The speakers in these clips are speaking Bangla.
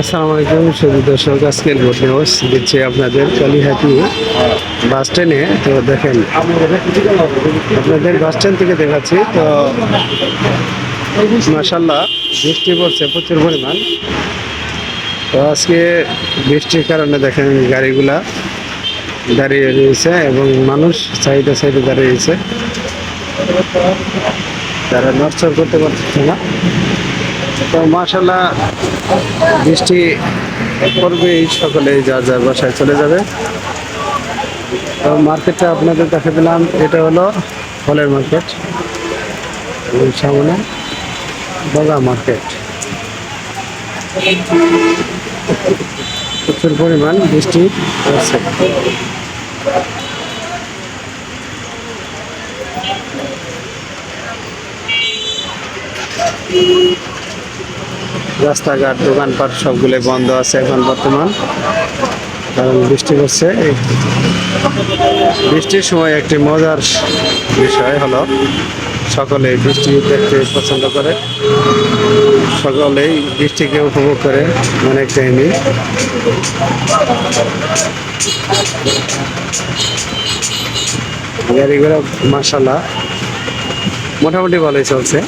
আসসালামু আলাইকুম শুধু দর্শক, আজকের গুড নিউজ দিচ্ছি আপনাদের কালীহাটি বাস স্ট্যান্ডে তো দেখেন, আপনাদের বাস স্ট্যান্ড থেকে দেখাচ্ছি, তো মাসাল্লাহ বৃষ্টি পড়ছে, প্রচুর পরিমাণ। তো আজকে বৃষ্টির কারণে দেখেন গাড়িগুলা দাঁড়িয়ে রয়েছে এবং মানুষ সাইডে সাইডে দাঁড়িয়ে রয়েছে। তারা নড়চড় করতে পারছে না। তো মাসাল্লাহ বৃষ্টি পড়বে সকলে, যা যার বাসায় চলে যাবে। তো মার্কেটটা আপনাদের দেখা দিলাম, এটা হলো ফলের মার্কেট। এবং সামনে বগা মার্কেট। প্রচুর পরিমাণ বৃষ্টি পড়ছে। রাস্তাঘাট, দোকানপাট সবগুলো বন্ধ আছে এখন বর্তমান। কারণ বৃষ্টি এই বৃষ্টির সময় একটি মজার বিষয় হলো, সকলে বৃষ্টি দেখতে পছন্দ করে। সকলেই বৃষ্টিকে উপভোগ করে অনেক টাইমই গাড়িগুলো মার্শাল্লাহ মোটামুটি ভালোই চলছে।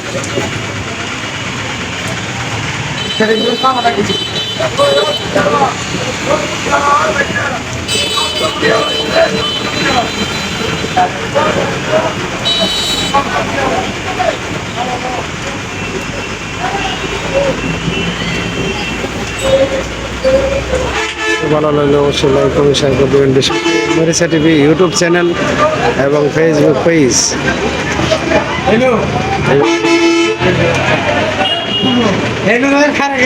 ভালো লাগলে অবশ্যই লাইক করুন শেয়ার করে দেবেন বেশি মরিসা টিভি ইউটিউব চ্যানেল এবং ফেসবুক পেজ হেনুর খারাপ